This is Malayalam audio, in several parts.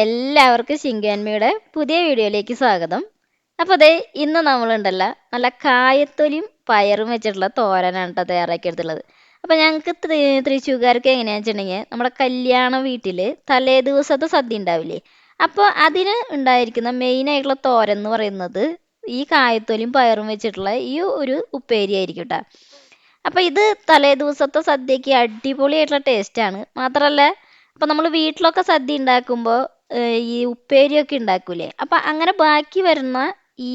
എല്ലാവർക്കും ശിങ്കാൻമയുടെ പുതിയ വീഡിയോയിലേക്ക് സ്വാഗതം. അപ്പോൾ അതെ ഇന്ന് നമ്മളുണ്ടല്ലോ നല്ല കായത്തൊലിയും പയറും വെച്ചിട്ടുള്ള തോരനാണ് കേട്ടോ തയ്യാറാക്കി എടുത്തുള്ളത് അപ്പോൾ ഞങ്ങൾക്ക് തൃശ്ശൂർക്കാർക്ക് എങ്ങനെയാണെന്ന് വെച്ചിട്ടുണ്ടെങ്കിൽ നമ്മുടെ കല്യാണ വീട്ടിൽ തലേ ദിവസത്തെ സദ്യ ഉണ്ടാവില്ലേ? അപ്പോൾ അതിന് ഉണ്ടായിരിക്കുന്ന മെയിൻ ആയിട്ടുള്ള തോരൻ എന്ന് പറയുന്നത് ഈ കായത്തൊലിയും പയറും വെച്ചിട്ടുള്ള ഈ ഒരു ഉപ്പേരി ആയിരിക്കും കേട്ടോ. അപ്പോൾ ഇത് തലേ ദിവസത്തെ സദ്യക്ക് അടിപൊളിയായിട്ടുള്ള ടേസ്റ്റാണ് മാത്രമല്ല അപ്പോൾ നമ്മൾ വീട്ടിലൊക്കെ സദ്യ ഉണ്ടാക്കുമ്പോൾ ഈ ഉപ്പേരിയൊക്കെ ഉണ്ടാക്കൂലേ? അപ്പം അങ്ങനെ ബാക്കി വരുന്ന ഈ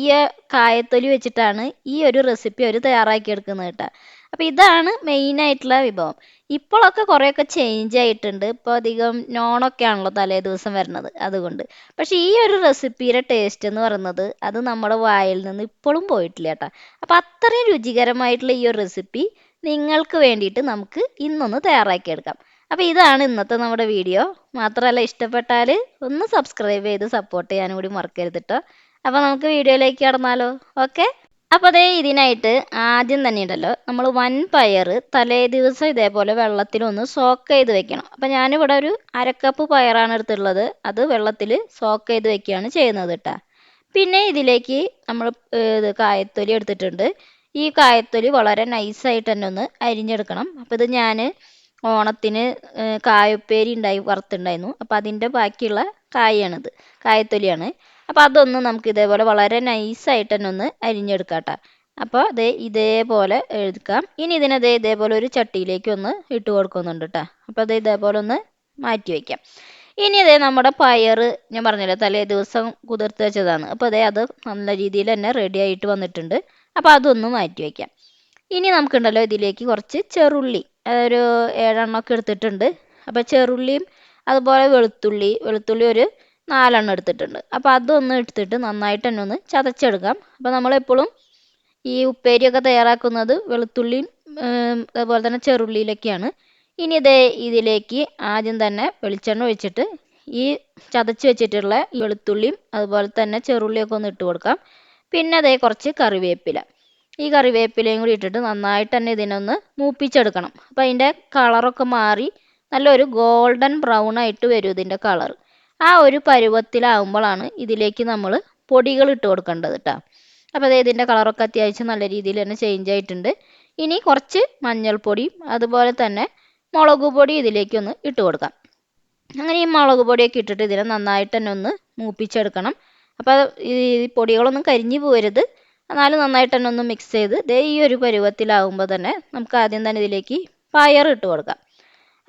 കായത്തൊലി വെച്ചിട്ടാണ് ഈ ഒരു റെസിപ്പി അവർ തയ്യാറാക്കിയെടുക്കുന്നത് കേട്ടോ. അപ്പോൾ ഇതാണ് മെയിൻ ആയിട്ടുള്ള വിഭവം. ഇപ്പോഴൊക്കെ കുറേയൊക്കെ ചേഞ്ച് ആയിട്ടുണ്ട്. ഇപ്പോൾ അധികം നോണൊക്കെ ആണല്ലോ തലേ ദിവസം വരുന്നത് അതുകൊണ്ട്. പക്ഷേ ഈ ഒരു റെസിപ്പിയുടെ ടേസ്റ്റ് എന്ന് പറയുന്നത് അത് നമ്മുടെ വായിൽ നിന്ന് ഇപ്പോഴും പോയിട്ടില്ല കേട്ടോ. അപ്പോൾ അത്രയും രുചികരമായിട്ടുള്ള ഈ ഒരു റെസിപ്പി നിങ്ങൾക്ക് വേണ്ടിയിട്ട് നമുക്ക് ഇന്നൊന്ന് തയ്യാറാക്കിയെടുക്കാം. അപ്പോൾ ഇതാണ് ഇന്നത്തെ നമ്മുടെ വീഡിയോ. മാത്രമല്ല ഇഷ്ടപ്പെട്ടാൽ ഒന്ന് സബ്സ്ക്രൈബ് ചെയ്ത് സപ്പോർട്ട് ചെയ്യാനും കൂടി മറക്കരുത് കേട്ടോ അപ്പോൾ നമുക്ക് വീഡിയോയിലേക്ക് കടന്നാലോ? ഓക്കെ അപ്പോൾ അതേ ഇതിനായിട്ട് ആദ്യം തന്നെ ഉണ്ടല്ലോ നമ്മൾ വൻ പയർ തലേ ദിവസം ഇതേപോലെ വെള്ളത്തിലൊന്ന് സോക്ക് ചെയ്ത് വെക്കണം. അപ്പം ഞാനിവിടെ ഒരു അരക്കപ്പ് പയറാണ് എടുത്തിട്ടുള്ളത്. അത് വെള്ളത്തിൽ സോക്ക് ചെയ്ത് വെക്കുകയാണ് ചെയ്യുന്നത് കേട്ടോ പിന്നെ ഇതിലേക്ക് നമ്മൾ ഇത് കായത്തൊലി എടുത്തിട്ടുണ്ട്. ഈ കായത്തൊലി വളരെ നൈസായിട്ട് തന്നെ ഒന്ന് അരിഞ്ഞെടുക്കണം. അപ്പോൾ ഇത് ഞാൻ ഓണത്തിന് കായുപ്പേരി ഉണ്ടായി വറുത്തുണ്ടായിരുന്നു. അപ്പോൾ അതിന്റെ ബാക്കിയുള്ള കായാണിത് കായത്തൊലിയാണ്. അപ്പോൾ അതൊന്ന് നമുക്ക് ഇതേപോലെ വളരെ നൈസായിട്ട് തന്നെ ഒന്ന് അരിഞ്ഞെടുക്കാം കേട്ടോ അപ്പോൾ അതേ ഇതേപോലെ എടുക്കാം. ഇനി ഇതിനതേ ഇതേപോലെ ഒരു ചട്ടിയിലേക്ക് ഒന്ന് ഇട്ട് കൊടുക്കുന്നുണ്ട് കേട്ടോ അപ്പോൾ അത് ഇതേപോലെ ഒന്ന് മാറ്റി വയ്ക്കാം ഇനി അതേ നമ്മുടെ പയർ ഞാൻ പറഞ്ഞില്ലേ തലേ ദിവസം കുതിർത്ത് വെച്ചതാണ്. അപ്പോൾ അതേ അത് നല്ല രീതിയിൽ തന്നെ റെഡി ആയിട്ട് വന്നിട്ടുണ്ട്. അപ്പോൾ അതൊന്ന് മാറ്റി വയ്ക്കാം ഇനി നമുക്കുണ്ടല്ലോ ഇതിലേക്ക് കുറച്ച് ചെറുള്ളി. ഒരു ഏഴെണ്ണമൊക്കെ എടുത്തിട്ടുണ്ട്. അപ്പോൾ ചെറുള്ളിയും അതുപോലെ വെളുത്തുള്ളി വെളുത്തുള്ളി ഒരു നാലെണ്ണം എടുത്തിട്ടുണ്ട്. അപ്പോൾ അതൊന്ന് എടുത്തിട്ട് നന്നായിട്ട് തന്നെ ഒന്ന് ചതച്ചെടുക്കാം. അപ്പോൾ നമ്മളെപ്പോഴും ഈ ഉപ്പേരിയൊക്കെ തയ്യാറാക്കുന്നത് വെളുത്തുള്ളിയും അതുപോലെ തന്നെ ചെറുള്ളിയിലൊക്കെയാണ്. ഇനി ഇതേ ഇതിലേക്ക് ആദ്യം തന്നെ വെളിച്ചെണ്ണ ഒഴിച്ചിട്ട് ഈ ചതച്ച് വെച്ചിട്ടുള്ള വെളുത്തുള്ളിയും അതുപോലെ തന്നെ ചെറുള്ളിയൊക്കെ ഒന്ന് ഇട്ട് കൊടുക്കാം. പിന്നെ അതേ കുറച്ച് കറിവേപ്പില. ഈ കറിവേപ്പിലയും കൂടി ഇട്ടിട്ട് നന്നായിട്ട് തന്നെ ഇതിനൊന്ന് മൂപ്പിച്ചെടുക്കണം. അപ്പോൾ അതിന്റെ കളറൊക്കെ മാറി നല്ലൊരു ഗോൾഡൻ ബ്രൗൺ ആയിട്ട് വരും ഇതിന്റെ കളർ ആ ഒരു പരുവത്തിലാവുമ്പോഴാണ് ഇതിലേക്ക് നമ്മൾ പൊടികൾ ഇട്ട് കൊടുക്കേണ്ടത് കേട്ടോ അപ്പോൾ അതായത് ഇതിന്റെ കളറൊക്കെ അത്യാവശ്യം നല്ല രീതിയിൽ തന്നെ ചേഞ്ച് ആയിട്ടുണ്ട്. ഇനി കുറച്ച് മഞ്ഞൾപ്പൊടിയും അതുപോലെ തന്നെ മുളക് പൊടി ഇതിലേക്കൊന്ന് ഇട്ട് കൊടുക്കാം. അങ്ങനെ ഈ മുളക് പൊടിയൊക്കെ ഇട്ടിട്ട് ഇതിനെ നന്നായിട്ട് തന്നെ ഒന്ന് മൂപ്പിച്ചെടുക്കണം. അപ്പോൾ ഈ പൊടികളൊന്നും കരിഞ്ഞു പോരുത് എന്നാലും നന്നായിട്ട് തന്നെ ഒന്ന് മിക്സ് ചെയ്ത് ദേ ഈ ഒരു പരുവത്തിലാവുമ്പോൾ തന്നെ നമുക്ക് ആദ്യം തന്നെ ഇതിലേക്ക് പയർ ഇട്ട് കൊടുക്കാം.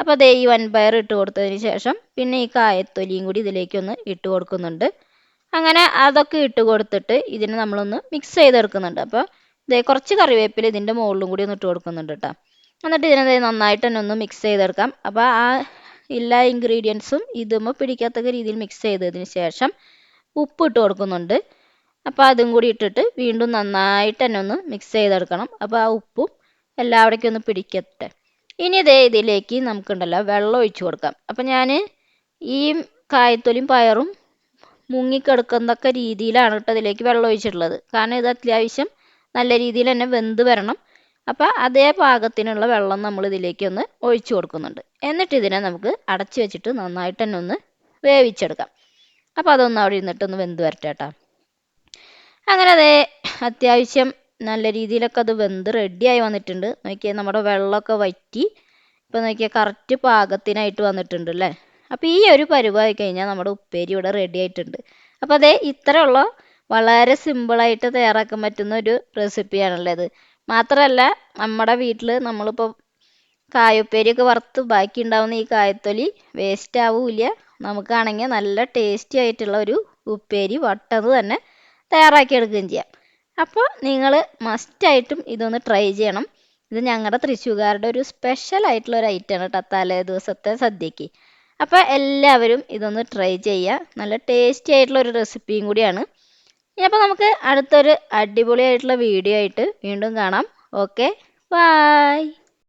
അപ്പോൾ ദേ ഈ വൻപയർ ഇട്ട് കൊടുത്തതിന് ശേഷം പിന്നെ ഈ കായത്തൊലിയും കൂടി ഇതിലേക്കൊന്ന് ഇട്ട് കൊടുക്കുന്നുണ്ട്. അങ്ങനെ അതൊക്കെ ഇട്ട് കൊടുത്തിട്ട് ഇതിനെ നമ്മളൊന്ന് മിക്സ് ചെയ്തെടുക്കുന്നുണ്ട്. അപ്പോൾ ഇതേ കുറച്ച് കറിവേപ്പില ഇതിന്റെ മുകളിലും കൂടി ഒന്ന് ഇട്ട് കൊടുക്കുന്നുണ്ട് കേട്ടോ എന്നിട്ട് ഇതിനെ നന്നായിട്ട് തന്നെ ഒന്ന് മിക്സ് ചെയ്തെടുക്കാം. അപ്പോൾ ആ എല്ലാ ഇൻഗ്രീഡിയൻസും ഇതുമ്പോൾ പിടിക്കാത്ത രീതിയിൽ മിക്സ് ചെയ്തതിന് ശേഷം ഉപ്പ് ഇട്ട് കൊടുക്കുന്നുണ്ട്. അപ്പോൾ അതും കൂടി ഇട്ടിട്ട് വീണ്ടും നന്നായിട്ട് തന്നെ ഒന്ന് മിക്സ് ചെയ്തെടുക്കണം. അപ്പോൾ ആ ഉപ്പും എല്ലാവിടേക്കും ഒന്ന് പിടിക്കട്ടെ. ഇനി ഇതേ ഇതിലേക്ക് നമുക്കുണ്ടല്ലോ വെള്ളം ഒഴിച്ചു കൊടുക്കാം. അപ്പം ഞാൻ ഈ കായത്തൊലിയും പയറും മുങ്ങിക്കെടുക്കുന്നൊക്കെ രീതിയിലാണ് കേട്ടോ ഇതിലേക്ക് വെള്ളം ഒഴിച്ചിട്ടുള്ളത്. കാരണം ഇത് അത്യാവശ്യം നല്ല രീതിയിൽ തന്നെ വെന്ത് വരണം. അപ്പോൾ അതേ പാകത്തിനുള്ള വെള്ളം നമ്മൾ ഇതിലേക്ക് ഒന്ന് ഒഴിച്ചു കൊടുക്കുന്നുണ്ട്. എന്നിട്ട് ഇതിനെ നമുക്ക് അടച്ചു വെച്ചിട്ട് നന്നായിട്ട് തന്നെ ഒന്ന് വേവിച്ചെടുക്കാം. അപ്പോൾ അതൊന്ന് അവിടെ ഇരുന്നിട്ടൊന്ന് വെന്ത് വരട്ടെ കേട്ടോ. അങ്ങനെ അതേ അത്യാവശ്യം നല്ല രീതിയിലൊക്കെ അത് വെന്ത് റെഡിയായി വന്നിട്ടുണ്ട്. നോക്കിയാൽ നമ്മുടെ വെള്ളമൊക്കെ വറ്റി. ഇപ്പോൾ നോക്കിയാൽ കറക്റ്റ് പാകത്തിനായിട്ട് വന്നിട്ടുണ്ട് അല്ലേ അപ്പോൾ ഈ ഒരു പരുവായി കഴിഞ്ഞാൽ നമ്മുടെ ഉപ്പേരി ഇവിടെ റെഡി ആയിട്ടുണ്ട്. അപ്പോൾ അതേ ഇത്രയുള്ള. വളരെ സിമ്പിളായിട്ട് തയ്യാറാക്കാൻ പറ്റുന്ന ഒരു റെസിപ്പിയാണുള്ളത് മാത്രമല്ല നമ്മുടെ വീട്ടിൽ നമ്മളിപ്പോൾ കായുപ്പേരിയൊക്കെ വറുത്ത് ബാക്കി ഉണ്ടാവുന്ന ഈ കായത്തൊലി വേസ്റ്റ് ആവില്ല. നമുക്കാണെങ്കിൽ നല്ല ടേസ്റ്റി ആയിട്ടുള്ള ഒരു ഉപ്പേരി വട്ടത് തന്നെ തയ്യാറാക്കിയെടുക്കുകയും ചെയ്യാം. അപ്പോൾ നിങ്ങൾ മസ്റ്റായിട്ടും ഇതൊന്ന് ട്രൈ ചെയ്യണം. ഇത് ഞങ്ങളുടെ തൃശ്ശൂർകാരുടെ ഒരു സ്പെഷ്യൽ ആയിട്ടുള്ള ഒരു ഐറ്റമാണ് കേട്ടോ തലേ ദിവസത്തെ സദ്യക്ക്. അപ്പോൾ എല്ലാവരും ഇതൊന്ന് ട്രൈ ചെയ്യുക നല്ല ടേസ്റ്റി ആയിട്ടുള്ള ഒരു റെസിപ്പിയും കൂടിയാണ്. ഇനി അപ്പോൾ നമുക്ക് അടുത്തൊരു അടിപൊളിയായിട്ടുള്ള വീഡിയോ ആയിട്ട് വീണ്ടും കാണാം. Okay bye